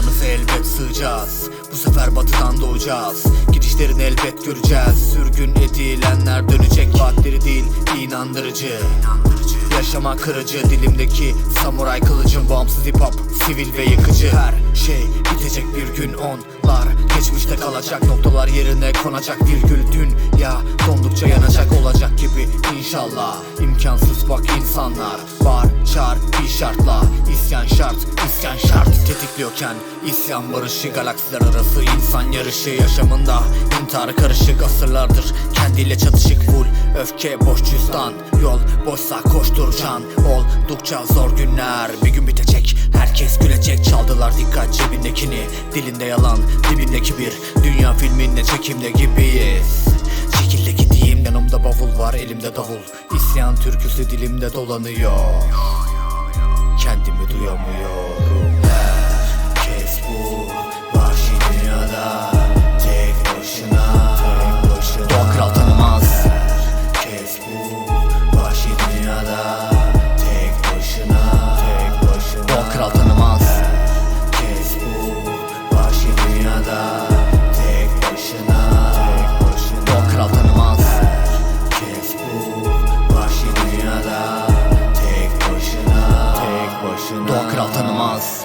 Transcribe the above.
Toprağınıza elbet sığacağız. Bu sefer batıdan doğacağız. Gidişlerini elbet göreceğiz. Sürgün edilenler dönecek. Vaatleri değil inandırıcı Yaşama kırıcı dilimdeki samuray kılıcım. Bağımsız hip hop sivil ve yıkıcı. Her şey bitecek bir gün. Onlar Geçmişte kalacak. Noktalar yerine konacak. Virgül Dünya dondukça yanacak. Olacak gibi inşallah. İmkansız bak insanlar. Var çağır bir şartla isyan şart isyan şart. Tetikliyorken isyan barışı Galaksiler arası insan yarışı. Yaşamında intihar karışık asırlardır. Kendiyle çatışık full öfke boş cüzdan. Yol boşsa koşturacaksın Oldukça zor günler. Bir gün bitecek Herkes gülecek. Çaldılar dikkat cebindekini. Dilinde yalan dibindeki bir Dünya filminde çekimde gibiyiz var elimde davul. İsyan türküsü dilimde dolanıyor. Kendimi duyamıyor ドアから頼ます。